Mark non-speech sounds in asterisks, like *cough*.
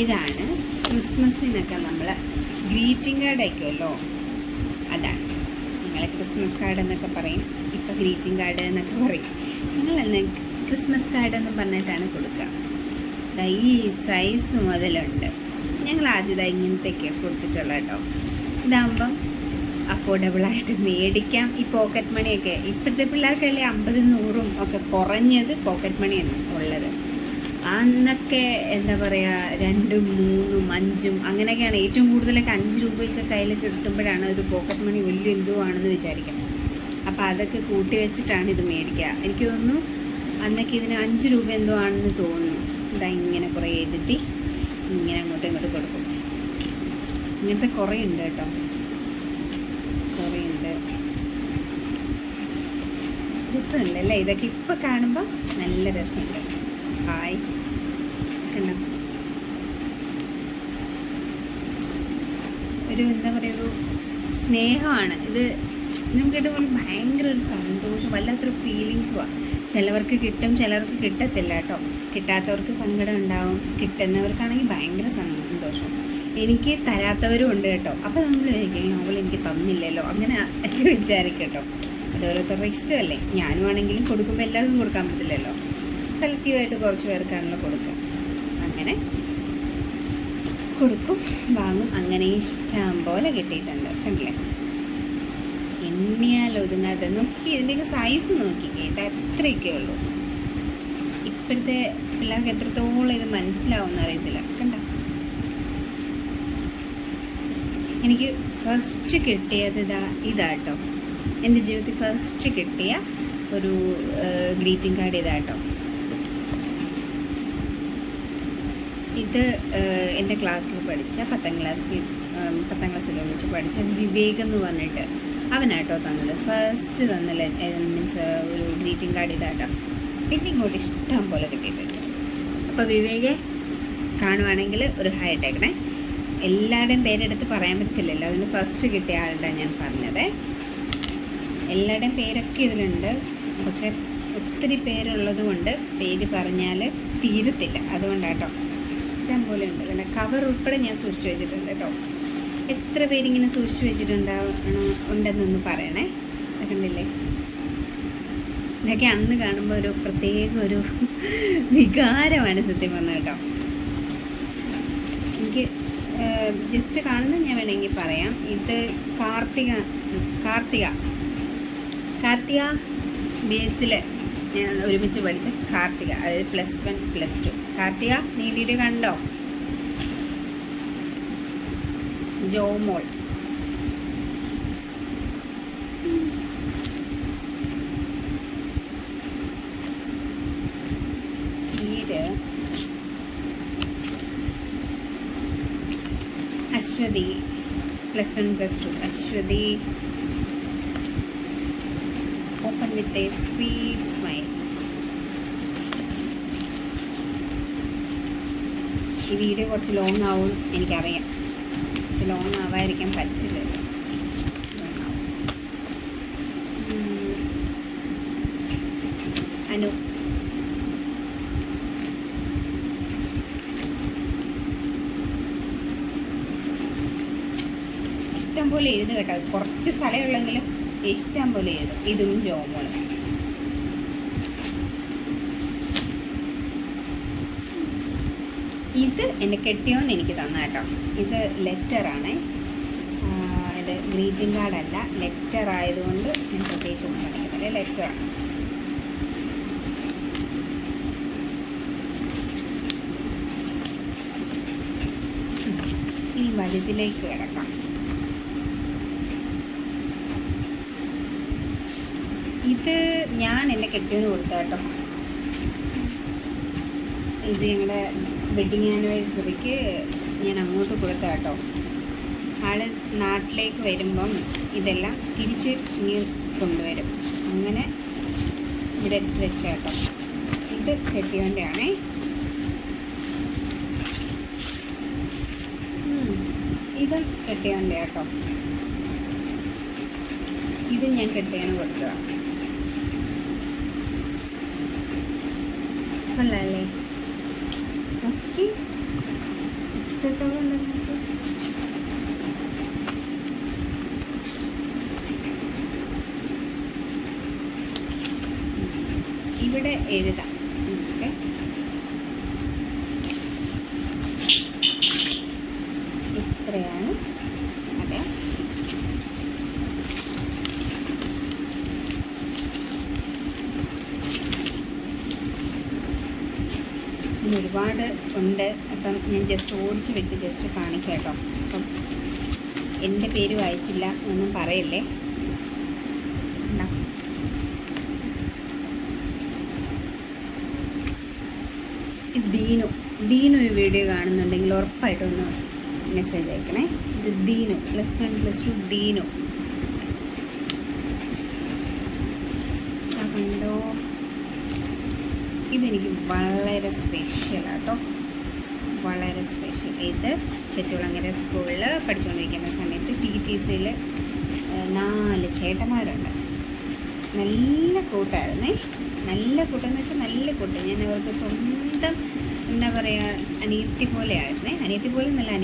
ഇതാണ് ക്രിസ്മസിനൊക്കെ നമ്മൾ greeting card അയക്കുമല്ലോ അതാണ് നിങ്ങൾ ക്രിസ്മസ് കാർഡ് എന്നൊക്കെ പറയും. ഇപ്പം ഗ്രീറ്റിംഗ് കാർഡ് എന്നൊക്കെ പറയും. ഞങ്ങളന്ന് ക്രിസ്മസ് കാർഡ് എന്ന് പറഞ്ഞിട്ടാണ് കൊടുക്കുക. ഈ സൈസ് മുതലുണ്ട്. ഞങ്ങൾ ആദ്യം ദാ ഇങ്ങനത്തെയൊക്കെ കൊടുത്തിട്ടുള്ള കേട്ടോ. ഇതാകുമ്പം അഫോർഡബിളായിട്ട് മേടിക്കാം. ഈ പോക്കറ്റ് മണിയൊക്കെ ഇപ്പോഴത്തെ പിള്ളേർക്കല്ലേ അമ്പതും നൂറും ഒക്കെ കുറഞ്ഞത് പോക്കറ്റ് മണിയാണ് ഉള്ളത്. അന്നൊക്കെ എന്താ പറയുക രണ്ടും മൂന്നും അഞ്ചും അങ്ങനെയൊക്കെയാണ് ഏറ്റവും കൂടുതലൊക്കെ അഞ്ച് രൂപയൊക്കെ കയ്യിൽ കിട്ടുമ്പോഴാണ് ഒരു പോക്കറ്റ് മണി വലിയ എന്തോ ആണെന്ന് വിചാരിക്കുന്നത്. അപ്പോൾ അതൊക്കെ കൂട്ടി വെച്ചിട്ടാണ് ഇത് മേടിക്കുക. എനിക്ക് തോന്നുന്നു അന്നൊക്കെ ഇതിന് അഞ്ച് രൂപ എന്തോ ആണെന്ന് തോന്നുന്നു. ഇതാ ഇങ്ങനെ കുറേ എഴുതി ഇങ്ങനെ അങ്ങോട്ടും ഇങ്ങോട്ടും കൊടുക്കും. ഇങ്ങനത്തെ കുറേ ഉണ്ട് കേട്ടോ. കുറേ ഉണ്ട്. രസമുണ്ട് അല്ലേ? ഇതൊക്കെ ഇപ്പോൾ കാണുമ്പോൾ നല്ല രസമുണ്ട്. ഹായ് ഒരു എന്താ പറയുക ഒരു സ്നേഹമാണ്. ഇത് നമുക്ക് ഇതുപോലെ ഭയങ്കര ഒരു സന്തോഷം വല്ലാത്തൊരു ഫീലിങ്സുമാണ് ചിലവർക്ക് കിട്ടും ചിലവർക്ക് കിട്ടത്തില്ല കേട്ടോ. കിട്ടാത്തവർക്ക് സങ്കടം ഉണ്ടാവും കിട്ടുന്നവർക്കാണെങ്കിൽ ഭയങ്കര സന്തോഷം. എനിക്ക് തരാത്തവരും ഉണ്ട് കേട്ടോ. അപ്പോൾ നമ്മൾ വിചാരിക്കും അവൾ എനിക്ക് തന്നില്ലല്ലോ? അങ്ങനെ *laughs* വിചാരിക്കട്ടോ അതോരോരുത്തരുടെ ഇഷ്ടമല്ലേ? ഞാനും ആണെങ്കിലും കൊടുക്കുമ്പോൾ എല്ലാവർക്കും കൊടുക്കാൻ പറ്റില്ലല്ലോ സെലക്റ്റീവായിട്ട് കുറച്ച് പേർക്കാണല്ലോ കൊടുക്കുക. അങ്ങനെ കൊടുക്കും. വാങ്ങും. അങ്ങനെ ഇഷ്ടം പോലെ കിട്ടിയിട്ടുണ്ട്. കണ്ടില്ലേ? എണ്ണിയാൽ ഒതുങ്ങാതെ നോക്കി. ഇതിന്റെയൊക്കെ സൈസ് നോക്കിക്കേ ഇത് അത്രയൊക്കെ ഉള്ളൂ. ഇപ്പോഴത്തെ പിള്ളേർക്ക് എത്രത്തോളം ഇത് മനസ്സിലാവുമെന്ന് അറിയത്തില്ല. കണ്ട? എനിക്ക് ഫസ്റ്റ് കിട്ടിയത് ഇതാ ഇതാട്ടോ എന്റെ ജീവിതത്തിൽ ഫസ്റ്റ് കിട്ടിയ ഒരു ഗ്രീറ്റിംഗ് കാർഡ് ഇതാട്ടോ ഇത് എന്റെ ക്ലാസ്സിൽ പഠിച്ച പത്താം ക്ലാസ്സിൽ പത്താം ക്ലാസ്സിൽ വെച്ച് പഠിച്ച വിവേക് എന്ന് പറഞ്ഞിട്ട് അവനാട്ടോ തന്നത്. ഫസ്റ്റ് തന്നല്ലേ മീൻസ് ഒരു ഗ്രീറ്റിംഗ് കാർഡ് ഇതാട്ടോ. പിന്നെ ഇങ്ങോട്ട് ഇഷ്ടം പോലെ കിട്ടിയിട്ടുണ്ട്. അപ്പോൾ വിവേകെ കാണുവാണെങ്കിൽ ഒരു ഹൈ ഇട്ടേക്കണേ എല്ലാവരുടെയും പേരെടുത്ത് പറയാൻ പറ്റില്ലല്ലോ അതിന് ഫസ്റ്റ് കിട്ടിയ ആളുടെ ഞാൻ പറഞ്ഞത്. എല്ലാവരുടെയും പേരൊക്കെ ഇതിലുണ്ട്. പക്ഷേ ഒത്തിരി പേരുള്ളത് കൊണ്ട് പേര് പറഞ്ഞാൽ തീരത്തില്ല. അതുകൊണ്ടാട്ടോ. ഇഷ്ടം പോലെ ഉണ്ട് പിന്നെ കവർ ഉൾപ്പെടെ ഞാൻ സൂക്ഷിച്ചു വെച്ചിട്ടുണ്ട് കേട്ടോ. എത്ര പേരിങ്ങനെ സൂക്ഷിച്ചു വെച്ചിട്ടുണ്ടാവണം ഉണ്ടെന്നൊന്ന് പറയണേ. കണ്ടില്ലേ? ഇതൊക്കെ അന്ന് കാണുമ്പോൾ ഒരു പ്രത്യേക ഒരു *laughs* വികാരമാണ് സത്യം പറഞ്ഞത് കേട്ടോ. എനിക്ക് ജസ്റ്റ് കാണുന്ന ഞാൻ വേണമെങ്കിൽ പറയാം. ഇത് കാർത്തിക കാർത്തിക. കാർത്തിക ബി എച്ചിൽ ഞാൻ ഒരുമിച്ച് പഠിച്ച കാർത്തിക അതായത് plus one plus two Karthika നീ വീഡിയോ കണ്ടോ? Jomol. Aswathi. Plus one plus two Aswathi. Open with a sweet smile. ഈ വീഡിയോ കുറച്ച് ലോങ് ആവും എനിക്കറിയാം കുറച്ച് ലോങ് ആവാതിരിക്കാൻ പറ്റില്ല. അനു ഇഷ്ടം പോലെ കേട്ടോ കുറച്ച് സ്ഥലമുള്ളെങ്കിലും ഇഷ്ടം പോലെ ഇതും ജോമോളും ഇത് എന്റെ കെട്ടിയോൻ എനിക്ക് തന്ന കേട്ടോ. ഇത് ലെറ്ററാണ് ഇത് ഗ്രീറ്റിംഗ് കാർഡല്ല ലെറ്റർ ആയതുകൊണ്ട് ഞാൻ പ്രത്യേകിച്ച് ഒന്നും പറയുന്നില്ല ലെറ്ററാണ് ഇനി വലുതിലേക്ക് കിടക്കാം. ഇത് ഞാൻ എന്റെ കെട്ടിന് കൊടുത്ത കേട്ടോ. ഇത് ഞങ്ങളുടെ വെഡിങ് ആനിവേഴ്സറിക്ക് ഞാൻ അങ്ങോട്ട് കൊടുത്ത കേട്ടോ. ആൾ നാട്ടിലേക്ക് വരുമ്പം ഇതെല്ലാം തിരിച്ച് ഇങ്ങനെ കൊണ്ടുവരും. അങ്ങനെ ഇവിടെ എടുത്ത് വെച്ച കേട്ടോ. ഇത് കെട്ടിയോന്റെ ആണേ. ഇത് കെട്ടിയോന്റെ കേട്ടോ. ഇത് ഞാൻ കെട്ടിയാണ് കൊടുത്തതാണ് കൊള്ളാല്ലേ ഓക്കെ. ഇവിടെ എഴുതാം ഓക്കെ ഇത്രയാണ് അതെ ഇനി ഒരുപാട് ഉണ്ട്. അപ്പം ഞാൻ ജസ്റ്റ് ഓടിച്ച് വിട്ട് ജസ്റ്റ് കാണിക്കാം കേട്ടോ. അപ്പം എന്റെ പേര് വായിച്ചില്ല എന്നൊന്നും പറയല്ലേ? ദീനു. ദീനു ഈ വീഡിയോ കാണുന്നുണ്ടെങ്കിൽ ഉറപ്പായിട്ടൊന്ന് മെസ്സേജ് അയക്കണേ. ഇത് Deenu. Plus one plus two Deenu കണ്ടോ ഇതെനിക്ക് വളരെ സ്പെഷ്യലാണ് കേട്ടോ വളരെ സ്പെഷ്യൽ ഇത് ചെറ്റുളങ്ങര സ്കൂളിൽ പഠിച്ചുകൊണ്ടിരിക്കുന്ന സമയത്ത് ടി ടി സിയിൽ നാല് ചേട്ടന്മാരുണ്ട്. നല്ല കൂട്ടായിരുന്നേ. നല്ല കൂട്ടെന്ന് വെച്ചാൽ നല്ല കൂട്ട്. ഞാൻ അവർക്ക് സ്വന്തം എന്താ പറയുക അനിയത്തി പോലെയായിരുന്നേ അനിയത്തി പോലെ നല്ല അനിയ